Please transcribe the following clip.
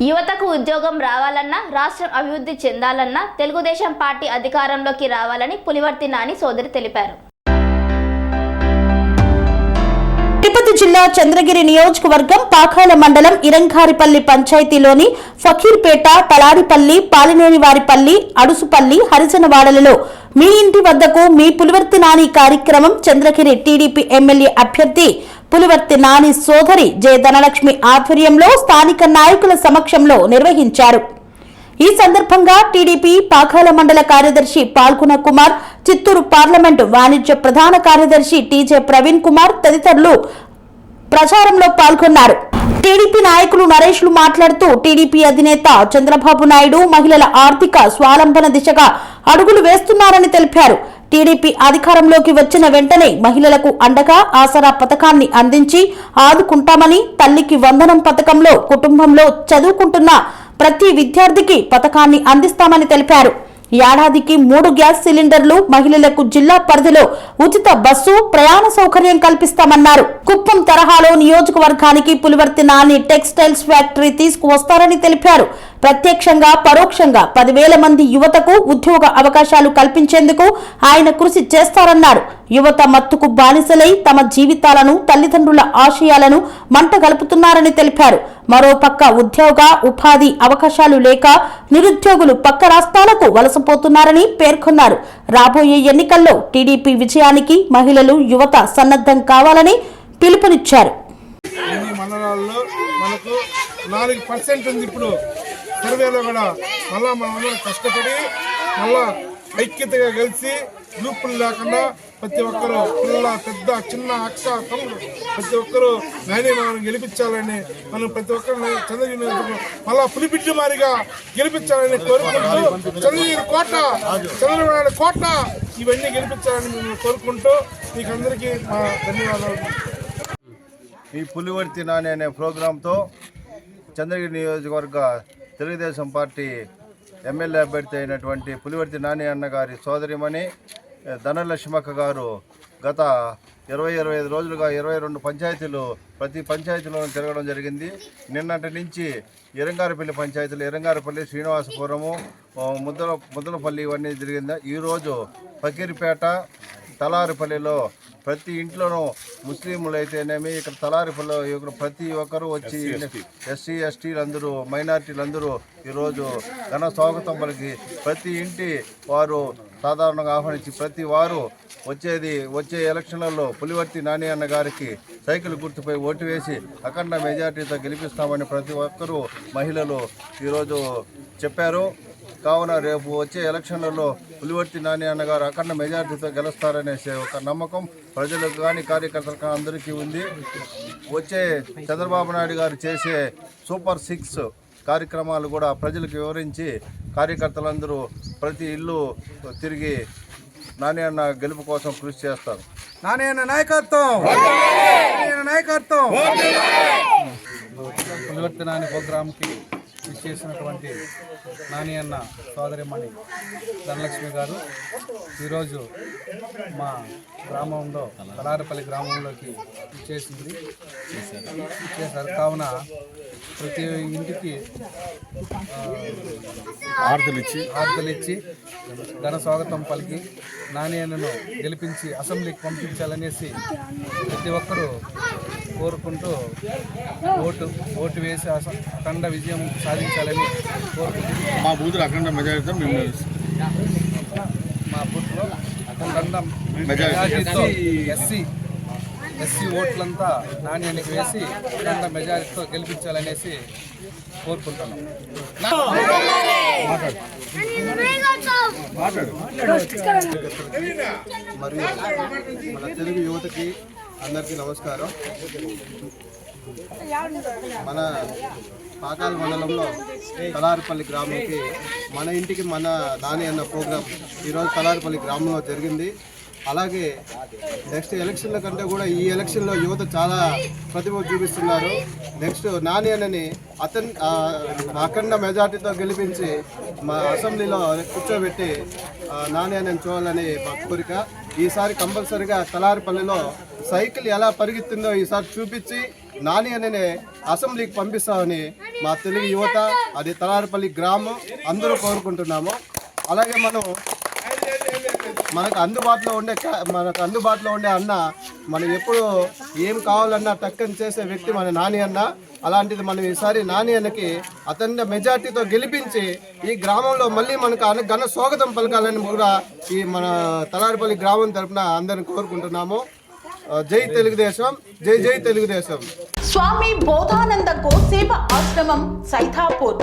యువతకు ఉద్యోగం రావాలన్నా రాష్ట్రం అభివృద్ధి చెందాలన్నా తెలుగుదేశం పార్టీ అధికారంలోకి రావాలని పులివర్తి నాని సోదరి తెలిపారు. తిరుపతి జిల్లా చంద్రగిరి నియోజకవర్గం పాకాల మండలం ఇరంఘారిపల్లి పంచాయతీలోని ఫకీర్పేట తలారిపల్లి పాలినేనివారిపల్లి అడుసుపల్లి హరిజనవాడలలో మీ ఇంటి వద్దకు మీ పులివర్తి నాని కార్యక్రమం చంద్రగిరి టీడీపీ ఎమ్మెల్యే అభ్యర్థి పులివర్తి నాని సోదరి జె ధనలక్ష్మి ఆధ్వర్యంలో స్థానిక నాయకుల సమక్షంలో నిర్వహించారు. ఈ సందర్భంగా టీడీపీ పాకాల మండల కార్యదర్శి పాల్గొన కుమార్ చిత్తూరు పార్లమెంటు వాణిజ్య ప్రధాన కార్యదర్శి టీజే ప్రవీణ్ కుమార్ తదితరులు ప్రచారంలో పాల్గొన్నారు. టీడీపీ నాయకులు నరేష్లు మాట్లాడుతూ టీడీపీ అధినేత చంద్రబాబు నాయుడు మహిళల ఆర్థిక స్వాలంబన దిశగా అడుగులు వేస్తున్నారని తెలిపారు. టీడీపీ అధికారంలోకి వచ్చిన వెంటనే మహిళలకు అండగా ఆసరా పథకాన్ని అందించి ఆదుకుంటామని తల్లికి వందనం పథకంలో కుటుంబంలో చదువుకుంటున్న ప్రతి విద్యార్థికి పథకాన్ని అందిస్తామని తెలిపారు. ఏడాదికి మూడు గ్యాస్ సిలిండర్లు మహిళలకు జిల్లా పరిధిలో ఉచిత బస్సు ప్రయాణ సౌకర్యం కల్పిస్తామన్నారు. కుప్పం తరహాలో నియోజకవర్గానికి పులివర్తి నాని టెక్స్టైల్స్ ఫ్యాక్టరీ తీసుకువస్తారని తెలిపారు. ప్రత్యక్షంగా పరోక్షంగా పదివేల మంది యువతకు ఉద్యోగ అవకాశాలు కల్పించేందుకు ఆయన కృషి చేస్తారన్నారు యువత మత్తుకు బానిసలై తమ జీవితాలను తల్లిదండ్రుల ఆశయాలను మంట గలుపుతున్నారని తెలిపారు. మరోపక్క ఉద్యోగ ఉపాధి అవకాశాలు లేక నిరుద్యోగులు పక్క రాష్ట్రాలకు వలసపోతున్నారని పేర్కొన్నారు. రాబోయే ఎన్నికల్లో టీడీపీ విజయానికి మహిళలు యువత సన్నద్ధం కావాలని పిలుపునిచ్చారు. మనకు నాలుగు పర్సెంట్ ఉంది ఇప్పుడు. సర్వేలో కూడా మళ్ళా మనమందరం కష్టపడి మళ్ళా ఐక్యతగా కలిసి గ్రూపులు లేకుండా ప్రతి ఒక్కరు పిల్ల పెద్ద చిన్న అక్క తమ్ముడు ప్రతి ఒక్కరు నాయనే మనం గెలిపించాలని మనం ప్రతి ఒక్కరు చంద్రగిరి మళ్ళా పులిపిడ్డు మారిగా గెలిపించాలని కోరుకుంటూ చంద్రగిరి కోట చంద్రబాబు కోట ఇవన్నీ గెలిపించాలని మేము కోరుకుంటూ మీకు అందరికీ మా ధన్యవాదాలు. ఈ పులివర్తి నాని అనే ప్రోగ్రాంతో చంద్రగిరి నియోజకవర్గ తెలుగుదేశం పార్టీ ఎమ్మెల్యే అభ్యర్థి అయినటువంటి పులివర్తి నాని అన్న గారి సోదరిమణి ధనలక్ష్మక్క గారు గత ఇరవై ఇరవై ఐదు రోజులుగా ఇరవై రెండు పంచాయతీలు ప్రతి పంచాయతీలో తిరగడం జరిగింది. నిన్నటి నుంచి ఇరంగారపల్లి పంచాయతీలు ఇరంగారపల్లి శ్రీనివాసపురము ముద్దల ముద్దలపల్లి ఇవన్నీ జరిగింది ఈరోజు ఫకీర్పేట తలారిపల్లిలో ప్రతి ఇంట్లోనూ ముస్లింలు అయితేనేమి ఇక్కడ తలారిపల్లిలో ఇక్కడ ప్రతి ఒక్కరూ వచ్చి ఎస్సీ ఎస్టీలు అందరూ మైనార్టీలు అందరూ ఈరోజు ఘన స్వాగతం పలికి ప్రతి ఇంటి వారు సాధారణంగా ఆహ్వానించి ప్రతి వారు వచ్చేది వచ్చే ఎలక్షన్లలో పులివర్తి నాని అన్న గారికి సైకిల్ గుర్తుపై ఓటు వేసి అఖండ మెజార్టీతో గెలిపిస్తామని ప్రతి ఒక్కరూ మహిళలు ఈరోజు చెప్పారు. కావున రేపు వచ్చే ఎలక్షన్లలో పులివర్తి నాని అన్నగారు అఖండ మెజార్టీతో గెలుస్తారనేసే ఒక నమ్మకం ప్రజలకు కానీ కార్యకర్తలకు కానీ అందరికీ ఉంది. వచ్చే చంద్రబాబు నాయుడు గారు చేసే సూపర్ సిక్స్ కార్యక్రమాలు కూడా ప్రజలకు వివరించి కార్యకర్తలందరూ ప్రతి ఇల్లు తిరిగి నాని అన్న గెలుపు కోసం కృషి చేస్తారు. నాణ్యన నాయకత్వం! నాయకత్వం! నాయకత్వం పులివర్తనాని ప్రోగ్రాంకి చేసినటువంటి నాని అన్న సోదరిమణి ధనలక్ష్మి గారు ఈరోజు మా గ్రామంలో కలారపల్లి గ్రామంలోకి చేసింది. చేశారు. కావున ప్రతి ఇంటికి ఆర్తలు ఇచ్చి ఆర్తలు ఇచ్చి ఘన స్వాగతం పలికి నాని అన్నను గెలిపించి అసెంబ్లీకి పంపించాలనేసి ప్రతి ఒక్కరూ కోరుకుంటూ ఓటు ఓటు వేసి అఖండ విజయం సాధించాలని కోరుకుంటున్నాను మా బూతులు అఖండ మెజారిటీతో మేము మా బూత్లో అఖండ మెజారిటీతో ఎస్సీ ఎస్సీ ఓట్లంతా నాణ్యానికి వేసి అఖండ మెజారిటీతో గెలిపించాలనేసి కోరుకుంటున్నాం. మరియు మన తెలుగు యువతకి అందరికీ నమస్కారం. మన పాకాల మండలంలో తలారిపల్లి గ్రామంకి మన ఇంటికి మన నాని అన్న ప్రోగ్రాం ఈరోజు తలారిపల్లి గ్రామంలో జరిగింది. అలాగే నెక్స్ట్ ఎలక్షన్ల కంటే కూడా ఈ ఎలక్షన్లో యువత చాలా ప్రతిభ చూపిస్తున్నారు. నెక్స్ట్ నాని అనని అతని అఖండ మెజార్టీతో గెలిపించి మా అసెంబ్లీలో కూర్చోబెట్టి నాని అనని చూడాలని మా కోరిక. ఈసారి కంపల్సరిగా తలారిపల్లిలో సైకిల్ ఎలా పరిగెత్తిందో ఈసారి చూపించి నాని అనే అసెంబ్లీకి పంపిస్తామని మా తెలుగు యువత అది తలారిపల్లి గ్రామం అందరూ కోరుకుంటున్నాము. అలాగే మనం మనకు అందుబాటులో ఉండే క- మనకు అందుబాటులో ఉండే అన్న మనం ఎప్పుడు ఏం కావాలన్నా టక్కని చేసే వ్యక్తి మన నాని అన్న. అలాంటిది మనం ఈసారి నాని అన్నకి అతన్ని మెజార్టీతో గెలిపించి ఈ గ్రామంలో మళ్ళీ మనకు అన ఘన స్వాగతం పలకాలని కూడా ఈ మన తలారిపల్లి గ్రామం తరపున అందరిని కోరుకుంటున్నాము. జై తెలుగుదేశం జై జై తెలుగుదేశం. స్వామి బోధానంద గోసేవ ఆశ్రమం సైతాపూర్.